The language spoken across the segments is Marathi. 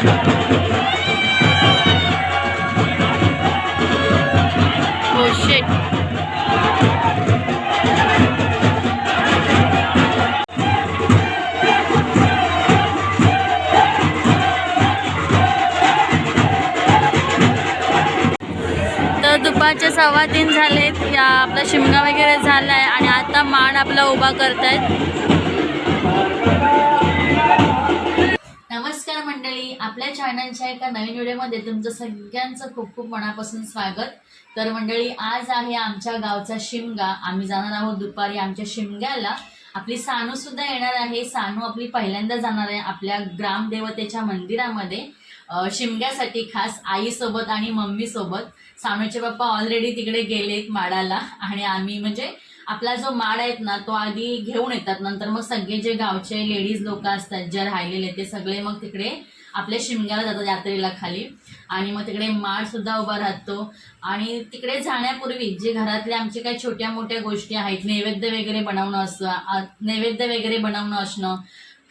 Oh, तर दुपारचे सव्वा तीन झालेत. या आपला शिमगा वगैरे झालाय आणि आता माड आपला उभा करतायत. आपल्या चॅनलच्या एका नवीन व्हिडिओमध्ये तुमचं सगळ्यांचं खूप खूप मनापासून स्वागत. तर मंडळी आज आहे आमच्या गावचा शिमगा. आम्ही जाणार आहोत दुपारी आमच्या शिमग्याला. आपली सानू सुद्धा येणार आहे. सानू आपली पहिल्यांदा जाणार आहे आपल्या ग्रामदेवतेच्या मंदिरामध्ये. शिमग्यासाठी खास आईसोबत आणि मम्मीसोबत. सानूचे पप्पा ऑलरेडी तिकडे गेलेत माडाला. आणि आम्ही म्हणजे आपला जो माड आहेत ना तो आधी घेऊन येतात. नंतर मग सगळे जे गावचे लेडीज लोक असतात जे राहिलेले ते सगळे मग तिकडे आपल्या शिमग्याला जातात यात्रेला खाली. आणि मग तिकडे माळसुद्धा उभा राहतो. आणि तिकडे जाण्यापूर्वी जे घरातले आमचे काही छोट्या मोठ्या गोष्टी आहेत नैवेद्य वगैरे बनवणं असं नैवेद्य वगैरे बनवणं असणं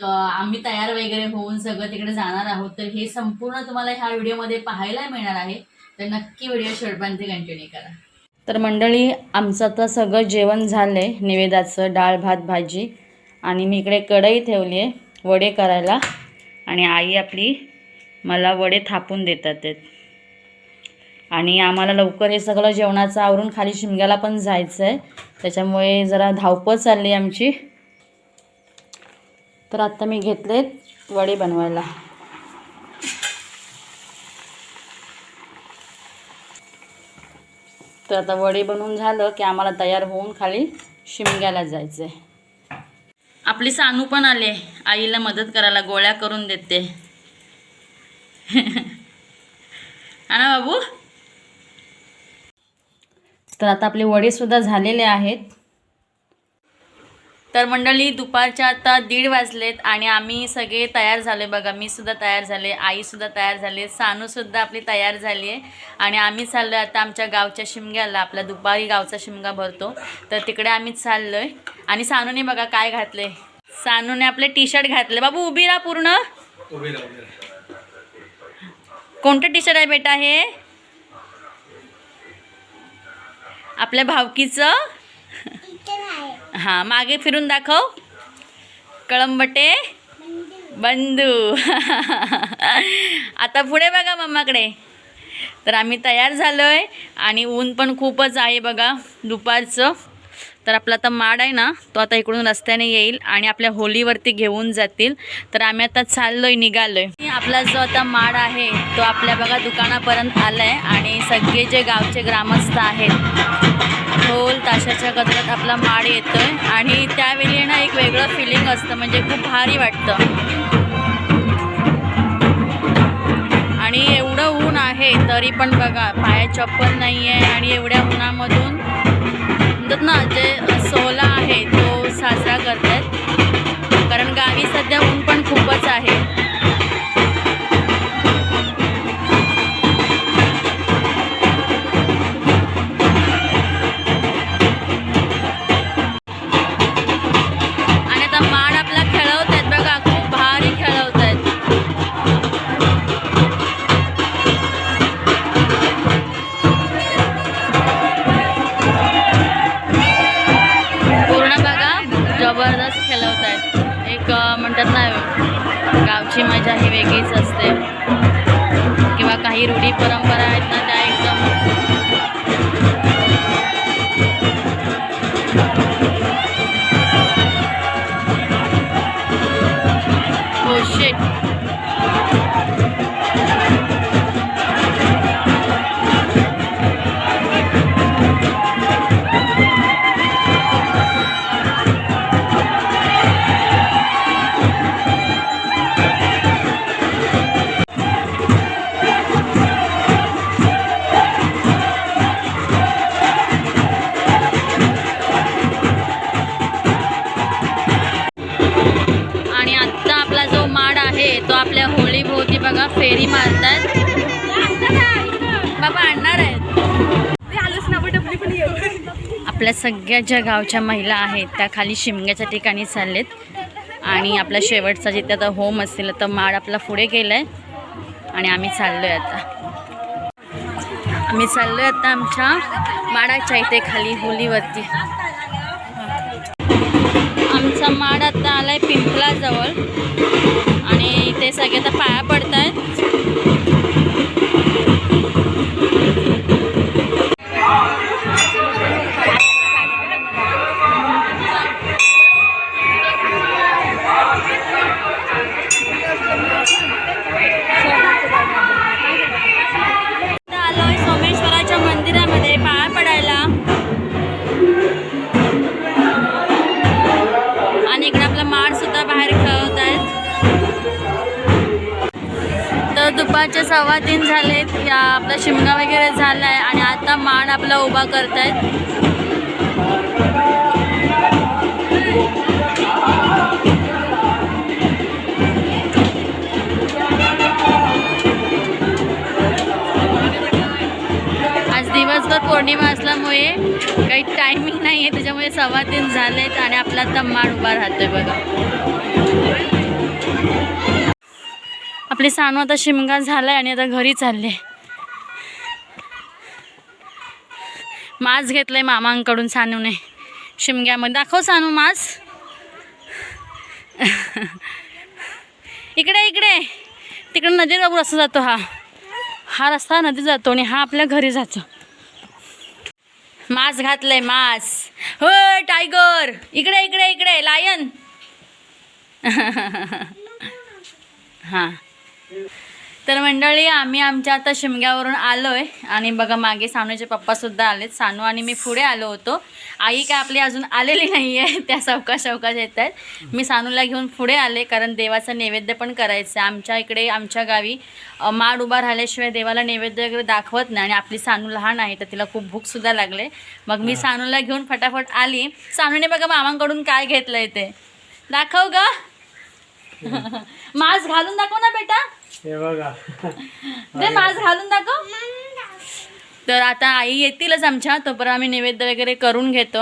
आम्ही तयार वगैरे होऊन सगळं तिकडे जाणार आहोत. तर हे संपूर्ण तुम्हाला ह्या व्हिडिओमध्ये पाहायला मिळणार आहे. तर नक्की व्हिडिओ शेवटपर्यंत कंटिन्यू करा. तर मंडळी आमचं आता सगळं जेवण झालं आहे निवेदाचं डाळ भात भाजी. आणि मी इकडे कढई ठेवली आहे वडे करायला. आणि आई आपली मला वडे थापून देतात आहेत आणि आम्हाला लवकर हे सगळं जेवणाचं आवरून खाली शिमग्याला पण जायचं आहे त्याच्यामुळे जरा धावपळ चालली आमची. तर आत्ता मी घेतलेत वडे बनवायला. तर आता वडे बनवून झालं की आम्हाला तयार होऊन खाली शिमग्याला जायचं आहे आपली सानू पण आले. आईला मदत करायला गोळ्या करून देते. हा ना बाबू. तर आता आपले वडेसुद्धा झालेले आहेत. तर मंडळी दुपारच्या आता दीड वाजलेत आणि आम्ही सगळे तयार झाले बघा. मी सुद्धा तयार झाले आईसुद्धा तयार झाले सानूसुद्धा आपली तयार झाली आहे. आणि आम्ही चाललो आहे आता आमच्या गावच्या शिमग्याला. आपला दुपारी गावचा शिमगा भरतो. तर तिकडे आम्ही चाललो आहे आणि सानूने बघा काय घातले सानूने आपले टी शर्ट घातले. बाबू उभी राहा पूर्ण. कोणतं टी शर्ट आहे बेटा हे? आपल्या भावकीचं? हां मागे फिरून दाखव. कळंबटे. बंधू. आता पुढे बघा मम्माकडे तर आम्ही तयार झालो आहे आणि ऊन पण खूपच आहे बघा दुपारचं. तर आपला आता माड आहे ना तो आता इकडून रस्त्याने येईल आणि आपल्या होलीवरती घेऊन जातील. तर आम्ही आता चाललोय निघालोय. आपला जो आता माड आहे तो आपल्या बघा दुकानापर्यंत आलाय आणि सगळे जे गावचे ग्रामस्थ आहेत ढोल ताशाच्या गजरात आपला माड येतोय. आणि त्यावेळी ना एक वेगळं फिलिंग असतं म्हणजे खूप भारी वाटतं. आणि एवढं ऊन आहे तरी पण बघा पाया चप्पल नाही आहे आणि एवढ्या उन्हामधून म्हणतात ना जे सोहळा आहे तो साजरा करतात. कारण गावी सध्या ऊन पण खूपच आहे. म्हणतात ना गावची मजा ही वेगळीच असते. किंवा काही रूढी परंपरा आहेत ना त्या एकदम हो शेट फेरी मारतात. बाबा आणणार आहेत. आपल्या सगळ्या ज्या गावच्या महिला आहेत त्या खाली शिमग्याच्या ठिकाणी चाललेत. आणि आपला शेवटचा जिथे आता होम असेल तर माड आपला पुढे गेलाय. आणि आम्ही चाललोय आता. आम्ही चाललोय आता आमच्या माडाच्या इथे खाली होलीवरती. आमचा माड आता आलाय पिंपलाजवळ आणि ते सगळे आता सव्वा तीन झालेत. या आपला शिमगा वगैरे झाला आहे आणि आता मान आपला उभा करतायत. आज दिवसभर पौर्णिमा असल्यामुळे काही टायमिंग नाही आहे त्याच्यामुळे सव्वा तीन झालेत आणि आपला आता मान उभा राहतोय बघा. आपली सानू आता शिमगा झालाय आणि आता घरी चालले मास घेतलंय मामांकडून सानूने. शिमग्यामध्ये. दाखव सानू मास. इकडे इकडे. तिकडे नदी बाबू रस्ता जातो हा. हा रस्ता नदी जातो आणि हा आपल्या घरी जातो. मास घातलंय मास. हो टायगर. इकडे इकडे इकडे. लायन हां. तर मंडळी आम्ही आमच्या आता शिमग्यावरून आलो आहे आणि बघा मागे सानूचे पप्पासुद्धा आलेत. सानू आणि मी पुढे आलो होतो. आई काय आपली अजून आलेली नाही आहे त्या चौका चौकात येत आहेत मी सानूला घेऊन पुढे आले कारण देवाचं नैवेद्य पण करायचं आहे आमच्या इकडे आमच्या गावी माड उभा राहिल्याशिवाय देवाला नैवेद्य वगैरे दाखवत नाही. आणि आपली सानू लहान आहे तर तिला खूप भूकसुद्धा लागले. मग मी सानूला घेऊन फटाफट आली. सानूने बघा मामांकडून काय घेतलंय ते. दाखव ग. मास्क घालून दाखव ना बेटा. हे बघा. दे मास्क घालून दाखव. तर आता आई येतीलच आमच्या तोपर्यंत आम्ही नैवेद्य वगैरे करून घेतो.